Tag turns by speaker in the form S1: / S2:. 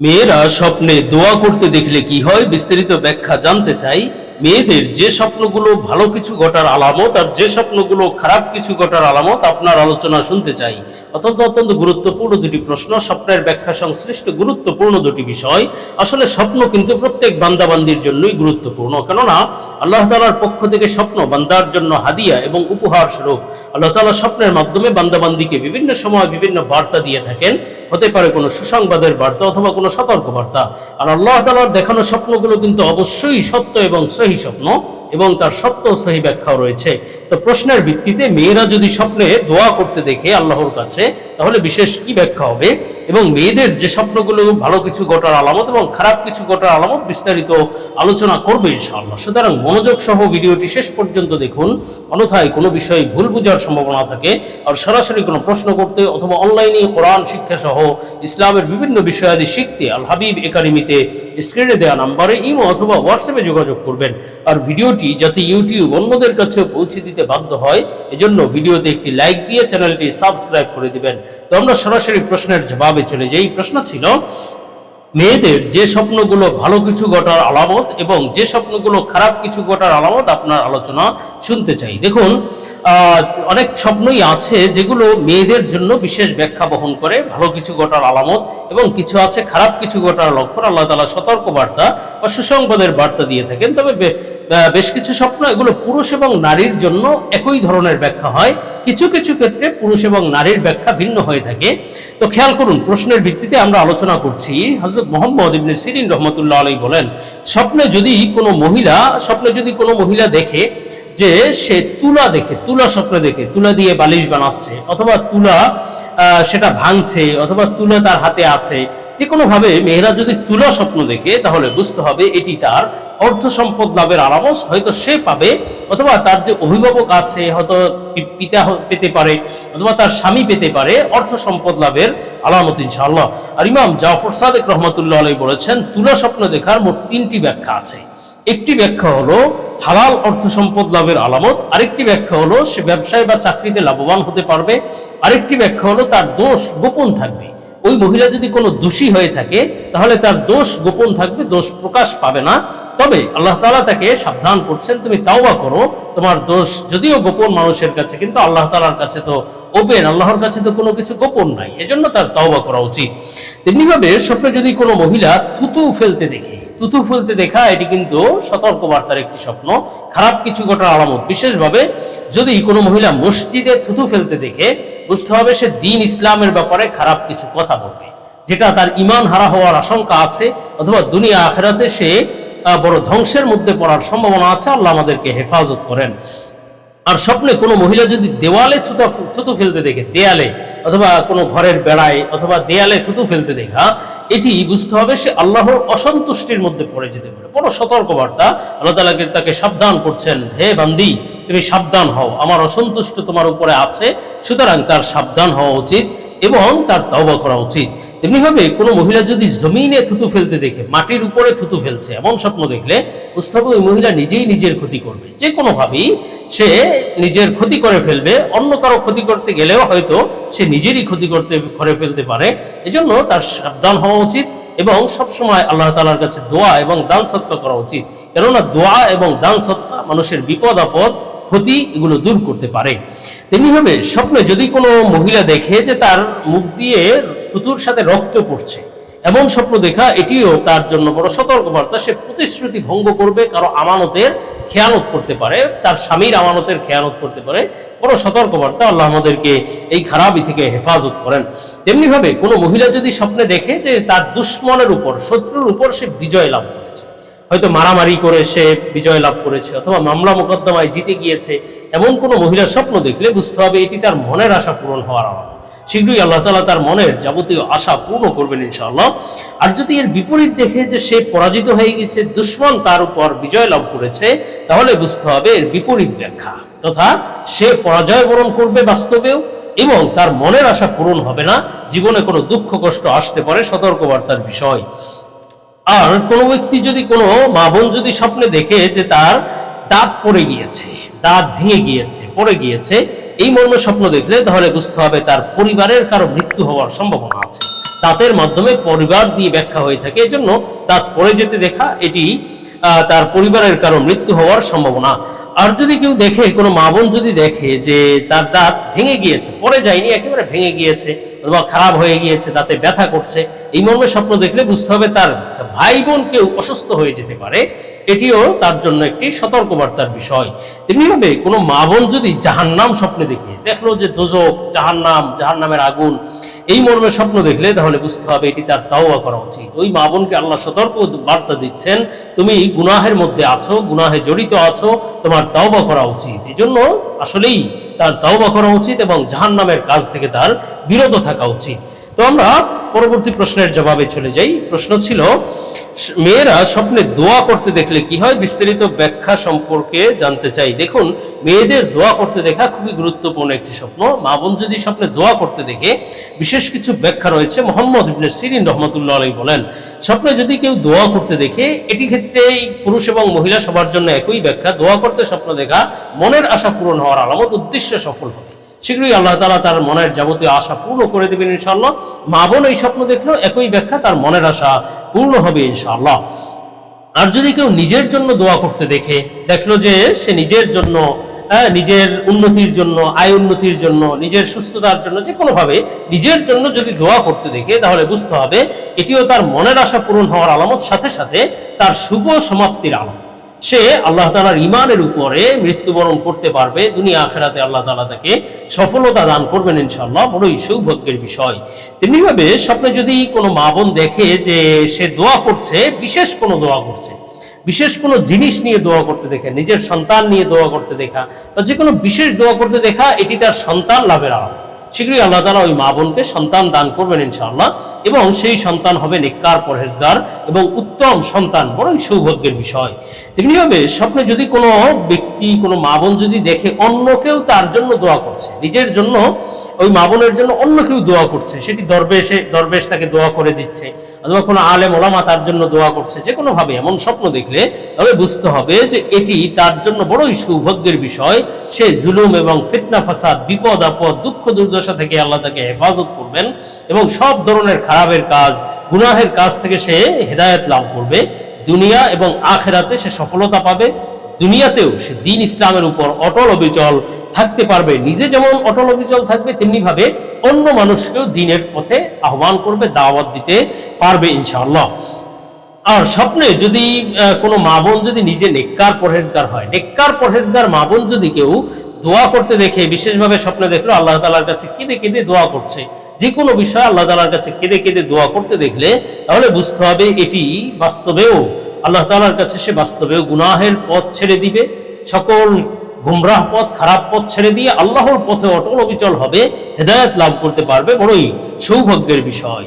S1: মেয়েরা স্বপ্নে দোয়া করতে দেখলে কি হয়? বিস্তারিত ব্যাখ্যা জানতে চাই। মেয়েদের যে স্বপ্নগুলো ভালো কিছু ঘটার আলামত আর যে স্বপ্নগুলো খারাপ কিছু ঘটার আলামত আপনার আলোচনা শুনতে চাই। অত্যন্ত অত্যন্ত গুরুত্বপূর্ণ দুটি প্রশ্ন। স্বপ্নের ব্যাখ্যা সংশ্লিষ্ট গুরুত্বপূর্ণ দুটি বিষয়। আসলে স্বপ্ন কিন্তু প্রত্যেক বান্দাবান্দির জন্যই গুরুত্বপূর্ণ। কেননা, আল্লাহ তালার পক্ষ থেকে স্বপ্ন বান্দার জন্য হাদিয়া এবং উপহার স্বরূপ। আল্লাহ তালা স্বপ্নের মাধ্যমে বান্দাবান্দিকে বিভিন্ন সময় বিভিন্ন বার্তা দিয়ে থাকেন। হতে পারে কোনো সুসংবাদের বার্তা অথবা কোনো সতর্ক বার্তা আর আল্লাহ তালার দেখানো স্বপ্নগুলো কিন্তু অবশ্যই সত্য এবং সহি স্বপ্ন এবং তার সত্য সহি ব্যাখ্যাও রয়েছে। তো প্রশ্নের ভিত্তিতে মেয়েরা যদি স্বপ্নে দোয়া করতে দেখে আল্লাহর কাছে তাহলে বিশেষ কি ব্যাখ্যা হবে? এবং মেয়েদের যে স্বপ্নগুলো, ভালো কিছু ঘটার আলামত এবং খারাপ কিছু ঘটার আলামত বিস্তারিত আলোচনা করবে ইনশাআল্লাহ। সুতরাং মনোযোগ সহ ভিডিওটি শেষ পর্যন্ত দেখুন। অন্যথায় কোনো বিষয়ে ভুল বোঝার সম্ভাবনা থাকে। আর সরাসরি কোনো প্রশ্ন করতে অথবা অনলাইনে কোরআন, শিক্ষা সহ ইসলামের বিভিন্ন বিষয়াদি শিখতে আল হাবিব একাডেমিতে স্ক্রিনে দেওয়া নাম্বারে ইমো অথবা হোয়াটসঅ্যাপে যোগাযোগ করবেন। আর ভিডিওটি যাতে ইউটিউব অন্যদের কাছে পৌঁছে দিতে বাধ্য হয়, এজন্য ভিডিওতে একটি লাইক দিয়ে চ্যানেলটি সাবস্ক্রাইব করে দিবেন। তো আমরা সরাসরি প্রশ্নের জবাবে চলে যাই। প্রশ্ন ছিল, মেয়েদের যে স্বপ্নগুলো ভালো কিছু ঘটার আলামত এবং যে স্বপ্নগুলো খারাপ কিছু ঘটার আলামত আপনার আলোচনা শুনতে চাই। দেখুন অনেক স্বপ্নই আছে যেগুলো মেয়েদের জন্য বিশেষ ব্যাখ্যা বহন করে। ভালো কিছু ঘটার আলামত এবং কিছু আছে খারাপ কিছু ঘটার লক্ষণ। আল্লাহ তালা সতর্ক বার্তা বা সুসংবাদের বার্তা দিয়ে থাকেন। তবে বেশ কিছু স্বপ্ন এগুলো পুরুষ এবং নারীর জন্য একই ধরনের ব্যাখ্যা হয়। কিছু কিছু ক্ষেত্রে পুরুষ এবং নারীর ব্যাখ্যা ভিন্ন হয়ে থাকে। তো খেয়াল করুন, প্রশ্নের ভিত্তিতে আমরা আলোচনা করছি। হজরত মোহাম্মদ ইবনে সিরিন রহমতুল্লাহ আলাই বলেন, স্বপ্নে যদি কোনো মহিলা, স্বপ্নে যদি কোনো মহিলা দেখে যে সে তুলা দেখে, তুলা স্বপ্ন দেখে, তুলা দিয়ে বালিশ বানাচ্ছে, অথবা তুলা সেটা ভাঙছে, অথবা তুলা তার হাতে আছে যে কোনোভাবে মেয়েরা যদি তুলা স্বপ্ন দেখে, তাহলে বুঝতে হবে এটি তার অর্থ সম্পদ লাভের আলামত হয়তো সে পাবে, অথবা তার যে অভিভাবক আছে, হয়তো পিতা পেতে পারে, অথবা তার স্বামী পেতে পারে অর্থ সম্পদ লাভের আলামত ইনশাআল্লাহ। আর ইমাম জাফর সাদেক রহমতুল্লাহ আলাই বলেছেন, তুলা স্বপ্ন দেখার মোট তিনটি ব্যাখ্যা আছে। একটি ব্যাখ্যা হলো, হালাল অর্থ সম্পদ লাভের আলামত। আরেকটি ব্যাখ্যা হলো, সে ব্যবসায় বা চাকরিতে লাভবান হতে পারবে। আরেকটি ব্যাখ্যা হলো, তার দোষ গোপন থাকবে। ওই মহিলা যদি কোনো দোষী হয়ে থাকে, তাহলে তার দোষ গোপন থাকবে, দোষ প্রকাশ পাবে না। তবে আল্লাহ তালা তাকে সাবধান করছেন, তুমি তাওবা করো, তোমার দোষ যদিও গোপন মানুষের কাছে, কিন্তু আল্লাহ তালার কাছে তো ওপেন, আল্লাহর কাছে তো কোনো কিছু গোপন নাই, এজন্য তার তাওবা করা উচিত। তেমনিভাবে স্বপ্নে যদি কোনো মহিলা থুতু ফেলতে দেখে থুতু ফেলতে দেখা, এটি কিন্তু সতর্ক বার্তার একটি স্বপ্ন। খারাপ কিছু ঘটার আলামত। বিশেষভাবে যদি কোনো মহিলা মসজিদে থুতু ফেলতে দেখে, বুঝতে হবে সে দিন ইসলামের ব্যাপারে খারাপ কিছু কথা বলবে। যেটা তার ইমান হারা হওয়ার আশঙ্কা আছে, অথবা দুনিয়া আখেরাতে সে বড় ধ্বংসের মধ্যে পড়ার সম্ভাবনা আছে। আল্লাহ আমাদেরকে হেফাজত করেন। আর স্বপ্নে কোনো মহিলা যদি দেওয়ালে থুতা থুতু ফেলতে দেখে, দেয়ালে, অথবা কোনো ঘরের বেড়ায়, অথবা দেয়ালে থুতু ফেলতে দেখা এটি বুঝতে হবে সে আল্লাহর অসন্তুষ্টির মধ্যে পড়ে যেতে পারে। বড় সতর্কবার্তা। আল্লাহ তালাকে তাকে সাবধান করছেন? হে বান্দি, তুমি সাবধান হও। আমার অসন্তুষ্ট তোমার উপরে আছে, সুতরাং তার সাবধান হওয়া উচিত এবং তার তওবা করা উচিত। তেমনিভাবে কোনো মহিলা যদি জমিনে থুতু ফেলতে দেখে, মাটির উপরে থুতু ফেলছে, এমন স্বপ্ন দেখলে বুঝতে ওই মহিলা নিজেই নিজের ক্ষতি করবে। যে কোনোভাবেই সে নিজের ক্ষতি করে ফেলবে, অন্য কারও ক্ষতি করতে গেলেও হয়তো সে নিজেরই ক্ষতি করতে, করে ফেলতে পারে। এজন্য তার সাবধান হওয়া উচিত এবং সবসময় আল্লাহ তালার কাছে দোয়া এবং দান সত্য করা উচিত। কেননা দোয়া এবং দান সত্তা মানুষের বিপদ, আপদ, ক্ষতি এগুলো দূর করতে পারে। তেমনিভাবে স্বপ্নে যদি কোনো মহিলা দেখে যে তার মুখ দিয়ে থুতুর সাথে রক্ত পড়ছে। এমন স্বপ্ন দেখা, এটিও তার জন্য বড় সতর্কবার্তা। সে প্রতিশ্রুতি ভঙ্গ করবে, কারও আমানতের খেয়ানত করতে পারে, তার স্বামীর আমানতের খেয়ানত করতে পারে। বড় সতর্কবার্তা, আল্লাহ আমাদেরকে এই খারাপই থেকে হেফাজত করেন। তেমনিভাবে কোনো মহিলা যদি স্বপ্নে দেখে যে তার দুশ্মনের উপর, শত্রুর উপর সে বিজয় লাভ করেছে। হয়তো মারামারি করে সে বিজয় লাভ করেছে, অথবা মামলা মোকদ্দমায় জিতে গিয়েছে। এমন কোনো মহিলা স্বপ্ন দেখলে বুঝতে হবে এটি তার মনের আশা পূরণ হওয়ার আলামত শীঘ্রই আল্লাহ তালা তার মনের যাবতীয় আশা পূর্ণ করবেন ইনশাআল্লাহ। আর যদি এর বিপরীত দেখে যে সে পরাজিত হয়ে গেছে, দুশ্মন তার উপর বিজয় লাভ করেছে, তাহলে বুঝতে হবে এর বিপরীত ব্যাখ্যা। তথা সে পরাজয় বরণ করবে বাস্তবেও এবং তার মনের আশা পূরণ হবে না, জীবনে কোনো দুঃখ কষ্ট আসতে পারে, সতর্কবার্তার বিষয়। আর কোনো ব্যক্তি যদি কোনো মা বোন যদি স্বপ্নে দেখে যে তার দাঁত পড়ে গিয়েছে, দাঁত ভেঙে গিয়েছে, পড়ে গিয়েছে এই মর্মে স্বপ্ন দেখলে তাহলে বুঝতে হবে তার পরিবারের কারও মৃত্যু হওয়ার সম্ভাবনা আছে। তাদের মাধ্যমে পরিবার দিয়ে ব্যাখ্যা হয়ে থাকে, এজন্য দাঁত পড়ে যেতে দেখা, এটি তার পরিবারের কারও মৃত্যু হওয়ার সম্ভাবনা। আর যদি কেউ দেখে, কোনো মা বোন যদি দেখে যে তার দাঁত ভেঙে গিয়েছে পরে যায়নি, একেবারে ভেঙে গিয়েছে, অথবা খারাপ হয়ে গিয়েছে, দাঁতে ব্যথা করছে, এই মর্মে স্বপ্ন দেখলে বুঝতে হবে তার ভাই বোন কেউ অসুস্থ হয়ে যেতে পারে। এটিও তার জন্য একটি সতর্কবার্তার বিষয়। তেমনিভাবে কোনো মা বোন যদি জাহান্নাম স্বপ্নে দেখে, দেখল যে দোজক, জাহান্নাম, জাহান্নামের আগুন, এই মর্মে স্বপ্ন দেখলে তাহলে বুঝতে হবে এটি তার তাওবা করা উচিত। ওই মা বোনকে আল্লাহ সতর্ক বার্তা দিচ্ছেন, তুমি গুনাহের মধ্যে আছো, গুনাহে জড়িত আছো, তোমার তাওবা করা উচিত। এই জন্য আসলেই তার তাওবা করা উচিত এবং জাহান্নামের কাজ থেকে তার বিরত থাকা উচিত। তো আমরা পরবর্তী প্রশ্নের জবাবে চলে যাই। প্রশ্ন ছিল, মেয়েরা স্বপ্নে দোয়া করতে দেখলে কি হয়? বিস্তারিত ব্যাখ্যা সম্পর্কে জানতে চাই। দেখুন, মেয়েদের দোয়া করতে দেখা খুবই গুরুত্বপূর্ণ একটি স্বপ্ন। মা বোন যদি স্বপ্নে দোয়া করতে দেখে, বিশেষ কিছু ব্যাখ্যা রয়েছে। মোহাম্মদ ইবনে সিরিন রহমতুল্লাহ আলাই বলেন, স্বপ্নে যদি কেউ দোয়া করতে দেখে, এটি ক্ষেত্রে পুরুষ এবং মহিলা সবার জন্য একই ব্যাখ্যা। দোয়া করতে স্বপ্ন দেখা, মনের আশা পূরণ হওয়ার আলামত, উদ্দেশ্য সফল হবে শীঘ্রই আল্লাহ তালা তার মনের যাবতীয় আশা পূর্ণ করে দেবেন ইনশাআল্লাহ। মা বোন এই স্বপ্ন দেখলেও একই ব্যাখ্যা তার মনের আশা পূর্ণ হবে ইনশাআল্লাহ। আর যদি কেউ নিজের জন্য দোয়া করতে দেখে দেখল যে সে নিজের জন্য হ্যাঁ, নিজের উন্নতির জন্য আয় উন্নতির জন্য নিজের সুস্থতার জন্য যে কোনোভাবে নিজের জন্য যদি দোয়া করতে দেখে তাহলে বুঝতে হবে এটিও তার মনের আশা পূরণ হওয়ার আলামত সাথে সাথে তার শুভ সমাপ্তির আলামত। সে আল্লাহ তালার ইমানের উপরে মৃত্যুবরণ করতে পারবে, দুনিয়া আখেরাতে আল্লাহ তালা তাকে সফলতা দান করবেন ইনশাল্লাহ বড়ই সৌভাগ্যের বিষয়। তেমনিভাবে স্বপ্নে যদি কোনো মা বোন দেখে যে সে দোয়া করছে, বিশেষ কোনো দোয়া করছে, বিশেষ কোনো জিনিস নিয়ে দোয়া করতে দেখে, নিজের সন্তান নিয়ে দোয়া করতে দেখা, বা যে কোনো বিশেষ দোয়া করতে দেখা, এটি তার সন্তান লাভের আলাপ শীঘ্রই আল্লাহ তালা ওই মা বোনকে সন্তান দান করবেন ইনশাআল্লাহ, এবং সেই সন্তান হবে নিকার পরহেজগার এবং উত্তম সন্তান, বড়ই সৌভাগ্যের বিষয়। তেমনিভাবে স্বপ্নে যদি কোনো ব্যক্তি, কোনো মা বোন যদি দেখে অন্য কেউ তার জন্য দোয়া করছে, নিজের জন্য, ওই মা বোনের জন্য অন্য কেউ দোয়া করছে, সেটি দরবেশে, দরবেশ তাকে দোয়া করে দিচ্ছে, অথবা কোনো আলেম ওলামা তার জন্য দোয়া করছে যে কোনোভাবে এমন স্বপ্ন দেখলে তবে বুঝতে হবে যে এটি তার জন্য বড়ই সৌভাগ্যের বিষয়। সে জুলুম এবং ফিতনা, ফাসাদ, বিপদ, আপদ, দুঃখ, দুর্দশা থেকে আল্লাহ তাকে হেফাজত করবেন এবং সব ধরনের খারাপের কাজ, গুনাহের কাজ থেকে সে হেদায়েত লাভ করবে। দুনিয়া এবং আখেরাতে সে সফলতা পাবে। দুনিয়াতেও সে দিন ইসলামের উপর অটল অবিচল থাকতে পারবে। নিজে যেমন অটল অবিচল থাকবে তেমনি ভাবে অন্য মানুষকেও দিনের পথে আহ্বান করবে, দাওয়াত দিতে পারবে ইনশাআল্লাহ। আর স্বপ্নে যদি কোনো মা যদি নিজে নেককার পরহেজগার হয়, নেককার পরহেজগার মা বোন যদি কেউ দোয়া করতে দেখে, বিশেষভাবে স্বপ্নে দেখল, আল্লাহ তালার কাছে কেঁদে কেঁদে দোয়া করছে। যে কোনো বিষয় আল্লাহ তালার কাছে কেঁদে কেঁদে দোয়া করতে দেখলে, তাহলে বুঝতে হবে এটি বাস্তবেও, আল্লাহ তালার কাছে সে বাস্তবেও গুনাহের পথ ছেড়ে দিবে। সকল গুমরাহ পথ, খারাপ পথ ছেড়ে দিয়ে আল্লাহর পথে অটল অবিচল হবে, হেদায়েত লাভ করতে পারবে, বড়ই সৌভাগ্যের বিষয়।